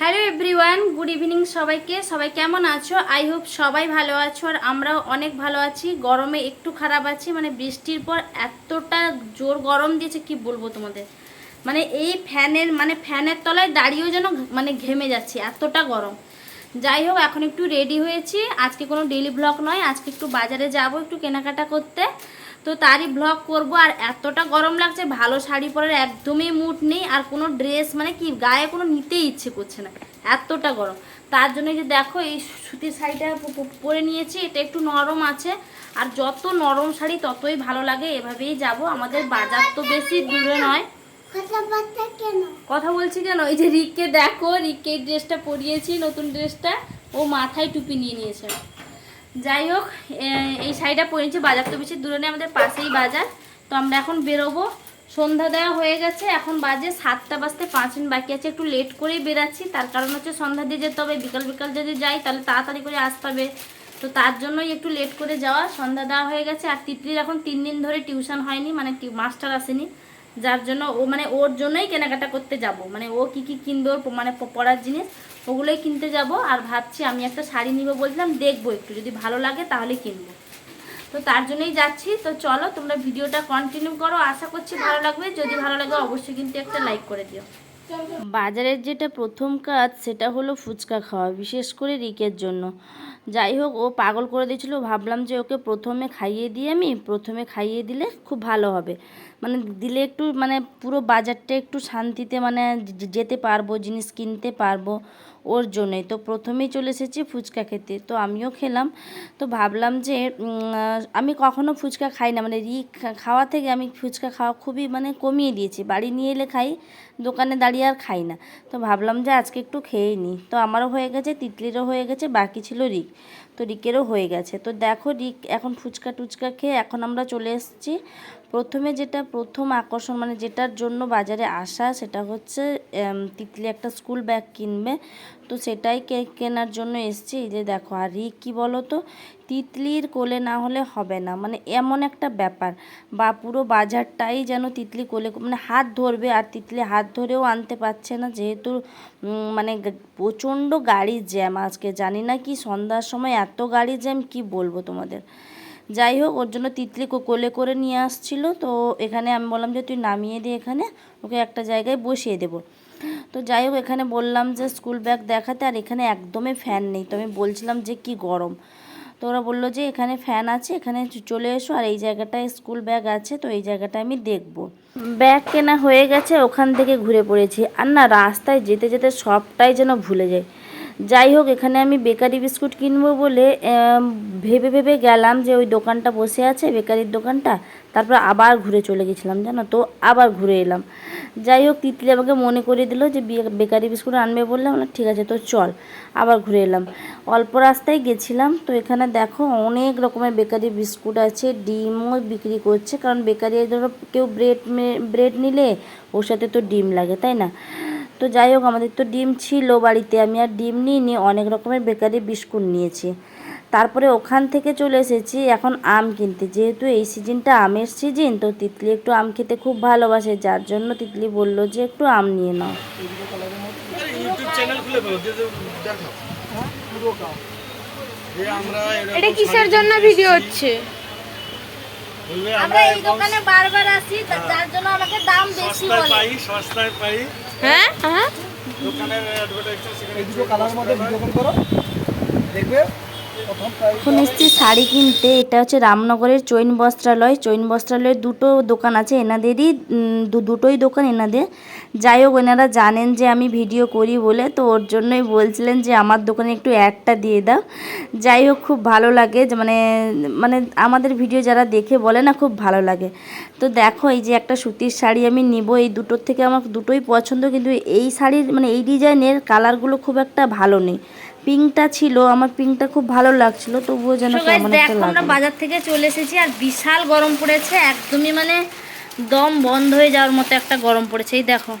Hello everyone, good evening সবাইকে। সবাই কেমন আছো? আই হোপ সবাই ভালো আছো আর আমরাও অনেক ভালো আছি। গরমে একটু খারাপ আছি মানে বৃষ্টির পর এতটা জোর গরম দিয়েছে, কি বলব তোমাদের? মানে এই ফ্যানের মানে ফ্যানের তলায় দাঁড়িয়েও যেন মানে ঘেমে যাচ্ছে, এতটা গরম। যাই হোক, এখন একটু রেডি হয়েছি। আজকে কোনো ডেলি ব্লগ নয়, আজকে একটু বাজারে যাব, একটু কেনাকাটা করতে। তো তারই ব্লগ করব আর এতটা গরম লাগছে ভালো শাড়ি পরার একদমই মুড নেই আর কোনো ড্রেস মানে কি গায়ে কোনো নিতেই ইচ্ছে করছে না এতটা গরম। তার জন্য যে দেখো এই সুতির শাড়িটা পরে নিয়েছি এটা একটু নরম আছে আর যত নরম শাড়ি ততই ভালো লাগে এভাবেই যাব আমাদের বাজার তো বেশি দূরে নয়। কথা বলছি কেন? এই যে রিককে দেখো রিককে ড্রেসটা পরিয়েছি নতুন ড্রেসটা ও মাথায় টুপি নিয়ে নিয়েছে। যাই হোক এই শাড়িটা পরিয়েছি বাজার তো বেশি দূরে আমাদের পাশেই বাজার। তো আমরা এখন বেরোবো। সন্ধ্যা দেওয়া হয়ে গেছে, এখন বাজে সাতটা বাজতে পাঁচ মিনিট বাকি আছে। একটু লেট করেই বেরাচ্ছি, তার কারণ হচ্ছে সন্ধ্যা দিয়ে যেতে হবে, বিকাল বিকাল যদি যাই, তাহলে তাড়াতাড়ি করে আসতে হবে। তো তার জন্যই একটু লেট করে যাওয়া। সন্ধ্যা দেওয়া হয়ে গেছে, আর তিতলির এখন তিন দিন ধরে টিউশন হয়নি মানে মাস্টার আসেনি। যার জন্য ও মানে ওর জন্যই কেনাকাটা করতে যাব। মানে ও কি কি কিনবে, ওর মানে পড়ার জিনিস। ওগুলোই কিনতে যাব। আর ভাবছি আমি একটা শাড়ি নিব বলছিলাম, দেখব একটু। যদি ভালো লাগে তাহলে কিনবো। তো তার জন্যই যাচ্ছি। তো চলো, তোমরা ভিডিওটা কন্টিনিউ করো। আশা করছি ভালো লাগবে। যদি ভালো লাগে অবশ্যই কিন্তু একটা লাইক করে দিও। বাজারের যেটা প্রথম কাজ, সেটা হলো ফুচকা খাওয়া, বিশেষ করে রিকের জন্য। যাই হোক, ও পাগল করে দিয়েছিল। ভাবলাম যে ওকে প্রথমে খাইয়ে দিই আমি। প্রথমে খাইয়ে দিলে খুব ভালো হবে। মানে দিলে একটু মানে পুরো বাজারটা একটু শান্তিতে মানে যেতে পারব, জিনিস কিনতে পারব ওর জন্যই। তো প্রথমেই চলে এসেছি ফুচকা খেতে। তো আমিও খেলাম। তো ভাবলাম যে আমি কখনো ফুচকা খাই না। মানে রি খাওয়া থেকে আমি ফুচকা খাওয়া খুবই মানে কমিয়ে দিয়েছি। বাড়ি নিয়ে এলে খাই, দোকানে দাঁড়িয়ে আর খাই না। তো ভাবলাম যে আজকে একটু খেয়েই নিই তো আমারও হয়ে গেছে, তিতলিরও হয়ে গেছে, বাকি ছিল রিক। তো রিকেরও হয়ে গেছে। তো দেখো রিক এখন ফুচকা টুচকা খেয়ে এখন আমরা চলে এসেছি প্রথমে যেটা প্রথম আকর্ষণ মানে যেটার জন্য বাজারে আসা, সেটা হচ্ছে তিতলি একটা স্কুল ব্যাগ কিনবে। তো সেটাই কেনার জন্য এসছি। এই যে দেখো, আর রিক কী বলো তো তিতলির কোলে না হলে হবে না। মানে এমন একটা ব্যাপার। বা পুরো বাজারটাই যেন তিতলি কোলে মানে হাত ধরবে, আর তিতলি হাত ধরেও আনতে পারছে না। যেহেতু মানে প্রচণ্ড গাড়ির জ্যাম আজকে। জানি না কি সন্ধ্যার সময় এত গাড়ি জ্যাম, কি বলব তোমাদের? যাই হোক, ওর জন্য তিতলি কোলে করে নিয়ে আসছিল। তো এখানে আমি বললাম যে, তুই নামিয়ে দে এখানে, ওকে একটা জায়গায় বসিয়ে দেবো। তো যাই হোক, এখানে বললাম যে, স্কুল ব্যাগ দেখাতে, আর এখানে একদমই ফ্যান নেই। তো আমি বলছিলাম যে, কি গরম? তো ওরা বলল যে, এখানে ফ্যান আছে, এখানে চলে এসো, আর এই জায়গাটায় স্কুল ব্যাগ আছে, তো এই জায়গাটা আমি দেখব। ব্যাগ কেনা হয়ে গেছে, ওখান থেকে ঘুরে পড়েছি। আর না, রাস্তায় যেতে যেতে সবটাই যেন ভুলে যাই। যাই হোক এখানে আমি বেকারি বিস্কুট কিনবো বলে ভেবে ভেবে গেলাম যে ওই দোকানটা বসে আছে বেকারির দোকানটা। তারপর আবার ঘুরে চলে গেছিলাম জানো তো? আবার ঘুরে এলাম। যাই হোক তিতলি আমাকে মনে করে দিল যে বেকারি বিস্কুট আনবে বললাম বললাম, ঠিক আছে তো চল। আবার ঘুরে এলাম। অল্প রাস্তায় গেছিলাম তো এখানে দেখো অনেক রকমের বেকারি বিস্কুট আছে ডিমও বিক্রি করছে। কারণ বেকারি ধরো কেউ ব্রেড ব্রেড নিলে ওর সাথে তো ডিম লাগে তাই না? তো যাই হোক আমাদের তো ডিম ছিল বাড়িতে। আমি আর ডিম নিইনি অনেক রকমের বেকারি বিস্কুট নিয়েছি। তারপরে ওখান থেকে চলে এসেছি এখন আম কিনতে। যেহেতু এই সিজনটা আমের সিজন তো তিতলি একটু আম খেতে খুব ভালোবাসে যার জন্য তিতলি বলল যে একটু আম নিয়ে নাও। ইউটিউব চ্যানেল খুলে ফেলো দিয়ে দেবো, দেখাও। যে আমরা এরকম এটা কিসের জন্য ভিডিও হচ্ছে? আমরা এই দোকানে বারবার আসি যার জন্য আমাকে দাম বেশি সস্তায় বলে। পাই সস্তায় পাই। হ্যাঁ? হ্যাঁ? দোকানের অ্যাডভার্টাইজটা সেখানে এই দুটো কালার মধ্যে ভিডিও করো। দেখবে এখন এসছি শাড়ি কিনতে, এটা হচ্ছে রামনগরের চৈন বস্ত্রালয়। চৈন বস্ত্রালয়ের দুটো দোকান আছে, এনাদেরই দুটোই দোকান এনাদের। যাই হোক, এনারা জানেন যে আমি ভিডিও করি বলে, তো ওর জন্যই বলছিলেন যে আমার দোকানে একটু অ্যাডটা দিয়ে দাও। যাই হোক, খুব ভালো লাগে মানে মানে আমাদের ভিডিও যারা দেখে বলে না, খুব ভালো লাগে। তো দেখো, এই যে একটা সুতির শাড়ি আমি নিব, এই দুটোর থেকে আমার দুটোই পছন্দ, কিন্তু এই শাড়ির মানে এই ডিজাইনের কালারগুলো খুব একটা ভালো নেই। পিঙ্কটা ছিল আমার পিঙ্কটা খুব ভালো লাগছিল তবুও যেন আমরা বাজার থেকে চলে এসেছি আর বিশাল গরম পড়েছে একদমই মানে দম বন্ধ হয়ে যাওয়ার মতো একটা গরম পড়েছে এই দেখো।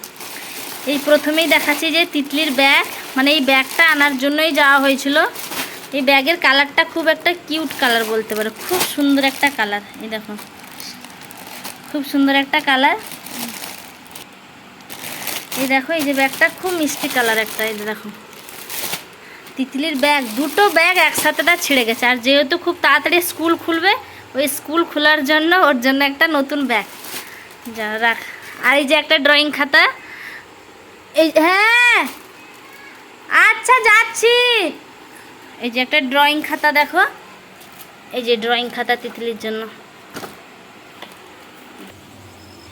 এই প্রথমেই দেখাচ্ছি যে তিতলির ব্যাগ মানে এই ব্যাগটা আনার জন্যই যাওয়া হয়েছিল। এই ব্যাগের কালারটা খুব একটা কিউট কালার বলতে পারো খুব সুন্দর একটা কালার এই দেখো। খুব সুন্দর একটা কালার। এই দেখো এই যে ব্যাগটা খুব মিষ্টি কালার একটা এই দেখো। তিতলির ব্যাগ দুটো ব্যাগ একসাথে তার ছিঁড়ে গেছে। আর যেহেতু খুব তাড়াতাড়ি স্কুল খুলবে, ওই স্কুল খোলার জন্য ওর জন্য একটা নতুন ব্যাগ যা, রাখ। আর এই যে একটা ড্রয়িং খাতা। এই হ্যাঁ! আচ্ছা যাচ্ছি। এই যে একটা ড্রয়িং খাতা দেখো। এই যে ড্রয়িং খাতা তিতলির জন্য।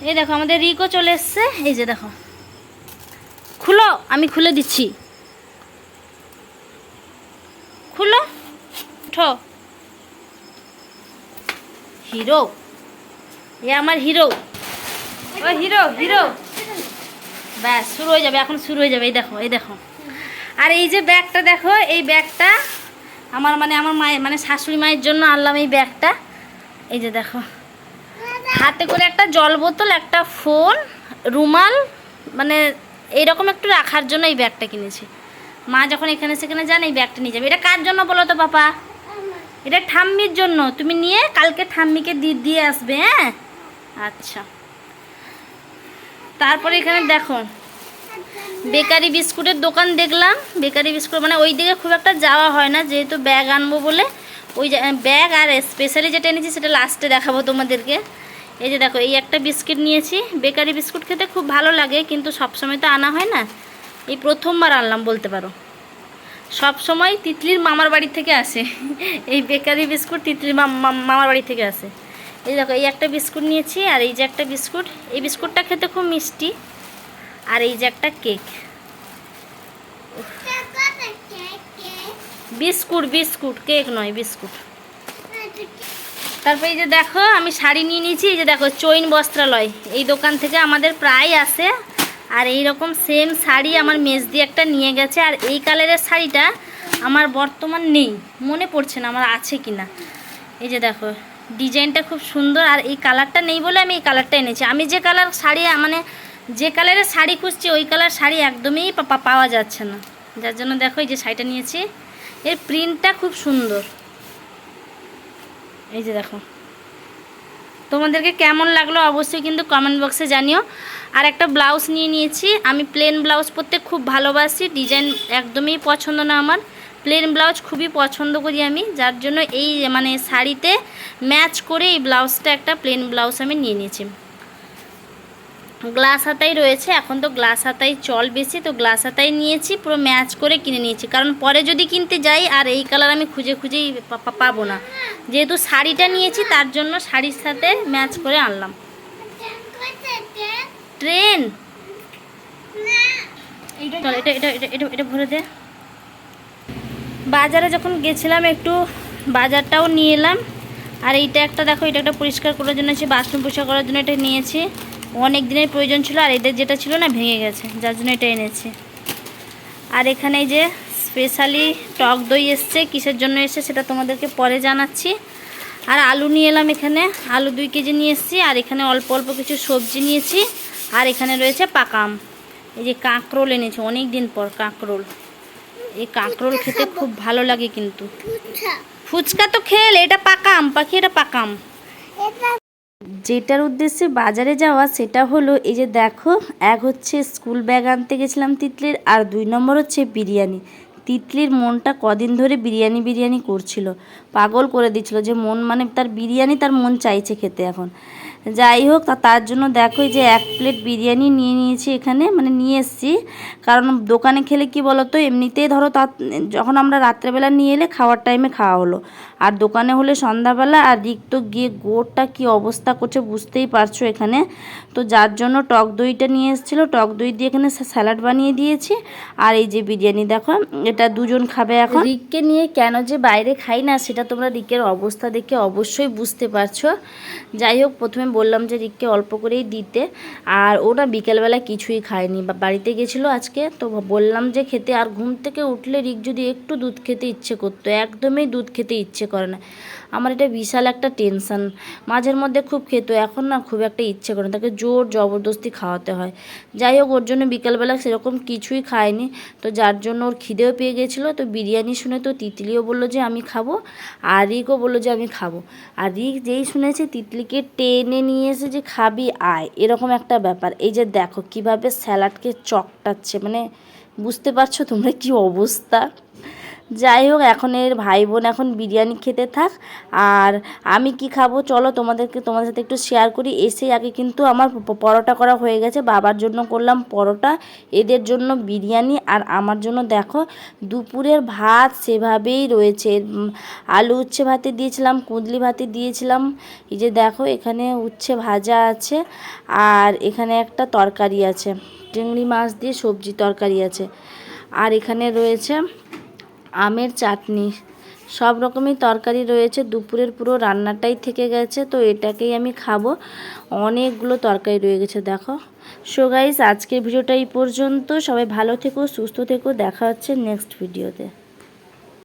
এই দেখো, আমাদের রিকও চলে এসছে। এই যে দেখো। খুলো, আমি খুলে দিচ্ছি খুলো উঠো। হিরো। এ আমার হিরো। ও হিরো হিরো। ব্যাস, শুরু হয়ে যাবে, এখন শুরু হয়ে যাবে, এই দেখো এই দেখো। আর এই যে ব্যাগটা দেখো, এই ব্যাগটা আমার মানে আমার মায়ের মানে শাশুড়ি মায়ের জন্য আনলাম এই ব্যাগটা। এই যে দেখো। হাতে করে একটা জল বোতল, একটা ফোন, রুমাল মানে এইরকম একটু রাখার জন্য এই ব্যাগটা কিনেছি। মা যখন এখানে সেখানে যান, এই ব্যাগটা নিয়ে যাবে। এটা কার জন্য বলো তো, পাপা? এটা ঠাম্মির জন্য। তুমি নিয়ে কালকে ঠাম্মিকে দিয়ে দিয়ে আসবে হ্যাঁ? আচ্ছা। তারপরে এখানে দেখো, বেকারি বিস্কুটের দোকান দেখলাম। বেকারি বিস্কুট মানে ওই দিকে খুব একটা যাওয়া হয় না, যেহেতু ব্যাগ আনব বলে। ওই ব্যাগ আর স্পেশালি যেটা এনেছি সেটা লাস্টে দেখাবো তোমাদেরকে। এই যে দেখো, এই একটা বিস্কিট নিয়েছি। বেকারি বিস্কুট খেতে খুব ভালো লাগে, কিন্তু সবসময় তো আনা হয় না। এই প্রথমবার আনলাম বলতে পারো। সব সময় তিতলির মামার বাড়ি থেকে আসে। এই বেকারি বিস্কুট তিতলির মাম- মাম- মামার বাড়ি থেকে আসে। এই দেখো, এই একটা বিস্কুট নিয়েছি, আর এই যে একটা বিস্কুট, এই বিস্কুটটা খেতে খুব মিষ্টি। আর এই যে একটা কেক। বিস্কুট বিস্কুট, কেক নয়, বিস্কুট। তারপর এই যে দেখো, আমি শাড়ি নিয়ে নিয়েছি, এই যে দেখো, চৈন বস্ত্রালয়। এই দোকান থেকে আমাদের প্রায় আসে আর এই রকম সেম শাড়ি আমার মেজ দিয়ে একটা নিয়ে গেছে, আর এই কালারের শাড়িটা আমার বর্তমান নেই, মনে পড়ছে না আমার আছে কি না এই যে দেখো, ডিজাইনটা খুব সুন্দর, আর এই কালারটা নেই বলে আমি এই কালারটা এনেছি। আমি যে কালার শাড়ি মানে যে কালারের শাড়ি খুঁজছি, ওই কালার শাড়ি একদমই পাওয়া যাচ্ছে না। যার জন্য দেখো এই যে শাড়িটা নিয়েছি, এর প্রিন্টটা খুব সুন্দর। এই যে দেখো তোমাদেরকে কেমন লাগল অবশ্যই কিন্তু কমেন্ট বক্সে জানিও। আর একটা ব্লাউজ নিয়ে নিয়েছি। আমি প্লেন ব্লাউজ পরতে খুব ভালোবাসি। ডিজাইন একদমই পছন্দ না আমার। প্লেন ব্লাউজ খুবই পছন্দ করি আমি। যার জন্য এই মানে শাড়িতে ম্যাচ করে এই ব্লাউজটা একটা প্লেন ব্লাউজ আমি নিয়ে নিয়েছি। গ্লাস হাতাই রয়েছে, এখন তো গ্লাস হাতাই চল বেশি, তো গ্লাস হাতাই নিয়েছি, পুরো ম্যাচ করে কিনে নিয়েছি। কারণ পরে যদি কিনতে যাই, আর এই কালার আমি খুঁজে খুঁজেই পাবো না। যেহেতু শাড়িটা নিয়েছি, তার জন্য শাড়ির সাথে ম্যাচ করে আনলাম। ট্রেন! চল, এটা এটা এটা এটা ভরে দে। বাজারে যখন গেছিলাম একটু, বাজারটাও নিয়ে এলাম। আর এইটা একটা দেখো, এটা একটা পরিষ্কার করার জন্য বাথরুম পরিষ্কার করার জন্য এটা নিয়েছি। অনেক দিনের প্রয়োজন ছিল আর এদের যেটা ছিল না ভেঙে গেছে যার জন্য এটা এনেছি। আর এখানে এই যে স্পেশালি টক দই এসছে কিসের জন্য এসছে সেটা তোমাদেরকে পরে জানাচ্ছি। আর আলু নিয়ে এলাম এখানে আলু দুই কেজি নিয়ে এসেছি আর এখানে অল্প অল্প কিছু সবজি নিয়েছি আর এখানে রয়েছে পাকাম। এই যে কাঁকরোল এনেছি অনেক দিন পর কাঁকরোল। এই কাঁকরোল খেতে খুব। ভালো লাগে কিন্তু। ফুচকা। তো খেল এটা পাকাম পাখি এটা পাকাম। যেটার উদ্দেশ্যে বাজারে যাওয়া সেটা হলো এই যে দেখো, এক হচ্ছে স্কুল ব্যাগ আনতে গেছিলাম তিতলির আর দুই নম্বর হচ্ছে বিরিয়ানি। তিতলির মনটা কদিন ধরে বিরিয়ানি বিরিয়ানি করছিল, পাগল করে দিচ্ছিল যে মন মানে তার বিরিয়ানি তার মন চাইছে খেতে এখন। যাই হোক তার জন্য দেখো যে এক প্লেট বিরিয়ানি নিয়ে নিয়েছি এখানে মানে নিয়ে এসেছি। কারণ দোকানে খেলে কি বলো তো এমনিতেই ধরো তা যখন আমরা রাত্রেবেলা নিয়ে এলে খাওয়ার টাইমে খাওয়া হলো। আর দোকানে হলে সন্ধ্যাবেলা আর রিক তো গিয়ে গোড়টা কি অবস্থা করছে বুঝতেই পারছ এখানে। তো যার জন্য টক দইটা নিয়ে এসেছিল, টক দই দিয়ে এখানে স্যালাড বানিয়ে দিয়েছি। আর এই যে বিরিয়ানি দেখো, এটা দুজন খাবে এখন। রিককে নিয়ে কেন যে বাইরে খাই না, সেটা তোমরা রিকের অবস্থা দেখে অবশ্যই বুঝতে পারছ। যাই হোক, প্রথমে বললাম যে রিককে অল্প করেই দিতে। আর ও না বিকেলবেলা কিছুই খায়নি, বা বাড়িতে গেছিল আজকে। তো বললাম যে খেতে, আর ঘুম থেকে উঠলে রিক যদি একটু দুধ খেতে ইচ্ছে করতো, একদমই দুধ খেতে ইচ্ছে করে না। আমার এটা বিশাল একটা টেনশন মাঝের মধ্যে খুব খেত, এখন না খুব একটা ইচ্ছে করে না। তাকে জোর জবরদস্তি খাওয়াতে হয়। যাই হোক, ওর জন্য বিকালবেলা সেরকম কিছুই খায়নি। তো যার জন্য ওর খিদেও পেয়ে গেছিল। তো বিরিয়ানি শুনে তো তিতলিও বলল যে, আমি খাব। আর রিকও বলল যে, আমি খাব। আর রিক যেই শুনেছে, তিতলিকে টেনে নিয়ে এসে যে, খাবি, আয়। এরকম একটা ব্যাপার। এই যে দেখো, কীভাবে স্যালাডকে চকটাচ্ছে। মানে বুঝতে পারছ তোমরা কি অবস্থা? যাই হোক এখন এর ভাই বোন এখন বিরিয়ানি খেতে থাক। আর আমি কি খাব? চলো তোমাদেরকে, তোমাদের সাথে একটু শেয়ার করি। এসে আগে কিন্তু আমার পরোটা করা হয়ে গেছে। বাবার জন্য করলাম পরোটা, এদের জন্য বিরিয়ানি। আর আমার জন্য দেখো, দুপুরের ভাত সেভাবেই রয়েছে। আলু উচ্ছে ভাতে দিয়েছিলাম, কুঁদলি ভাতে দিয়েছিলাম। এই যে দেখো, এখানে উচ্ছে ভাজা আছে। আর এখানে একটা তরকারি আছে। চিংড়ি মাছ দিয়ে সবজি তরকারি আছে। আর এখানে রয়েছে আমের চাটনি। সব রকমই তরকারি রয়েছে, দুপুরের পুরো রান্নাটাই থেকে গেছে, তো এটাকেই আমি খাব। অনেকগুলো তরকারি রয়ে গেছে, দেখো। সো গাইস আজকের ভিডিওটা এই পর্যন্ত। সবাই ভালো থেকো, সুস্থ থেকো, দেখা হচ্ছে নেক্সট ভিডিওতে